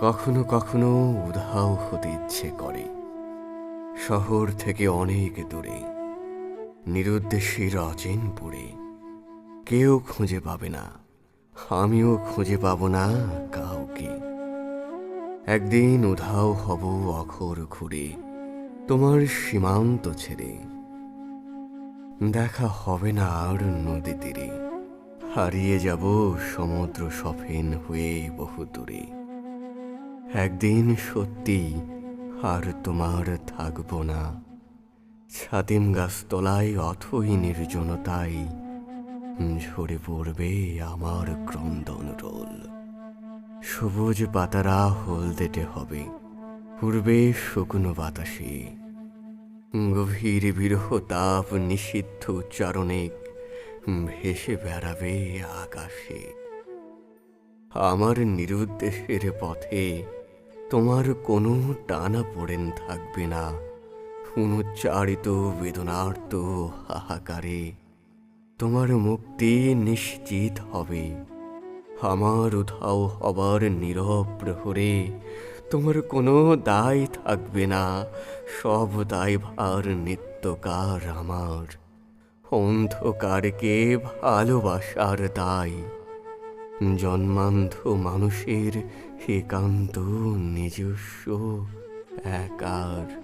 কখনো কখনো উধাও হতে ইচ্ছে করে। শহর থেকে অনেক দূরে নিরুদ্দেশের অচেনপুরে কেউ খুঁজে পাবে না, আমিও খুঁজে পাব না কাউকে। একদিন উধাও হব অখর ঘুরে, তোমার সীমান্ত ছেড়ে। দেখা হবে না আর নদী তীরে, হারিয়ে যাব সমুদ্র সফেন হয়ে বহু দূরে। একদিন সত্যি আর তোমার থাকব না। ছাতিম গাছ তলায় অথই নির্জনতায় ঝরে পড়বে আমার ক্রন্দন রোল। সবুজ পাতারা হলদেটে হবে পূর্বে শুকনো বাতাসে। গভীর বিরহ তাপ নিষিদ্ধ উচ্চারণে ভেসে বেড়াবে আকাশে। আমার নিরুদ্দেশের পথে তোমার কোনো টানা পড়েন থাকবে না। অনুচ্চারিত, বেদনার্ত, হাহাকারে তোমার মুক্তি নিশ্চিত হবে। আমার উধাও হবার নীরব প্রহরে তোমার কোনো দায় থাকবে না। সব দায় ভার নিত্যকার আমার। অন্ধকারকে ভালোবাসার দায়। জন্মান্ধ মানুষের একান্ত নিজস্ব একার একা